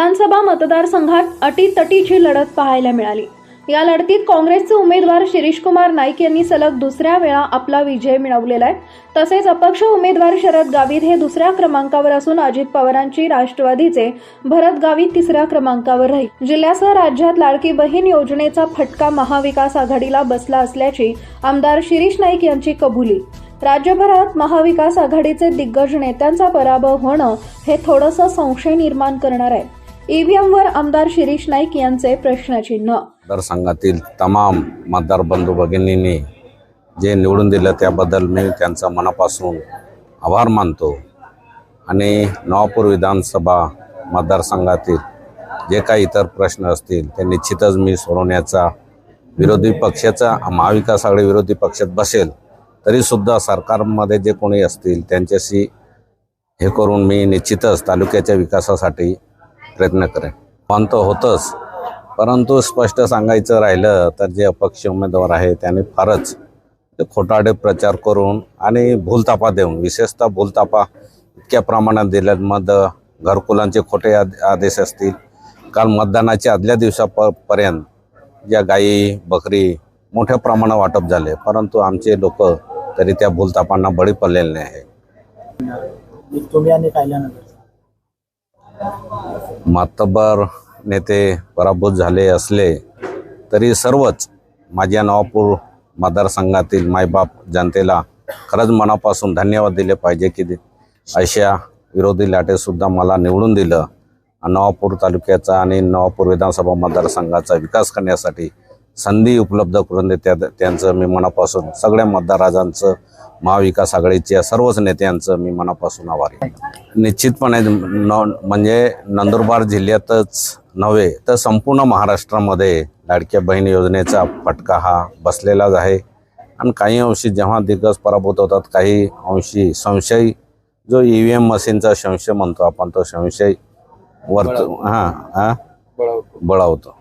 विधानसभा मतदारसंघात अटीतटीची लढत पाहायला मिळाली. या लढतीत काँग्रेसचे उमेदवार शिरीषकुमार नाईक यांनी सलग दुसऱ्या वेळा आपला विजय मिळवलेला आहे. तसेच अपक्ष उमेदवार शरद गावित हे दुसऱ्या क्रमांकावर असून अजित पवारांची राष्ट्रवादीचे भरत गावित तिसऱ्या क्रमांकावर राहील. जिल्ह्यासह राज्यात लाडकी बहीण योजनेचा फटका महाविकास आघाडीला बसला असल्याची आमदार शिरीष नाईक यांची कबुली. राज्यभरात महाविकास आघाडीचे दिग्गज नेत्यांचा पराभव होणं हे थोडंसं संशय निर्माण करणार आहे. ईव्हीएमवर आमदार शिरीष नाईक यांचे प्रश्नचिन्ह. मतदारसंघातील तमाम मतदार बंधू भगिनींनी जे निवडून दिलं त्याबद्दल मी त्यांचा मनापासून आभार मानतो. आणि नवापूर विधानसभा मतदारसंघातील जे काही इतर प्रश्न असतील ते निश्चितच मी सोडवण्याचा विरोधी पक्षाचा महाविकास आघाडी विरोधी पक्षात बसेल तरीसुद्धा सरकारमध्ये जे कोणी असतील त्यांच्याशी हे करून मी निश्चितच तालुक्याच्या विकासासाठी प्रयत्न करेन. पण तर होतंच. परंतु स्पष्ट सांगायचं राहिलं तर जे अपक्ष उमेदवार आहे त्याने फारच ते खोटाडे प्रचार करून आणि भूलतापा देऊन विशेषतः भूलतापा इतक्या प्रमाणात दिल्यात. मद घरकुलांचे खोटे आद आदेश असतील. काल मतदानाच्या आदल्या दिवसापर्यंत ज्या गायी बकरी मोठ्या प्रमाणात वाटप झाले. परंतु आमचे लोक तरी त्या भूलतापांना बळी पडलेले नाही आहे तुम्ही आणि मातब्बर नेते पराभूत झाले असले तरी सर्वच माझ्या नवापूर मतदारसंघातील मायबाप जनतेला खरंच मनापासून धन्यवाद दिले पाहिजे की अशा विरोधी लाटेसुद्धा मला निवडून दिलं. नवापूर तालुक्याचा आणि नवापूर विधानसभा मतदारसंघाचा विकास करण्यासाठी संधी उपलब्ध करून दे त्या त्यांचं मी मनापासून सगळ्या मतदारांचं महाविकास आघाडीच्या सर्वच नेत्यांचं मी मनापासून आभारी निश्चितपणे न म्हणजे नंदुरबार जिल्ह्यातच नव्हे तर संपूर्ण महाराष्ट्रामध्ये लाडक्या बहीण योजनेचा फटका हा बसलेलाच आहे. आणि काही अंशी जेव्हा दिग्गज पराभूत होतात काही अंशी संशय जो ई व्ही एम मशीनचा संशय म्हणतो आपण तो संशय वर्त हां हां. बळावतो.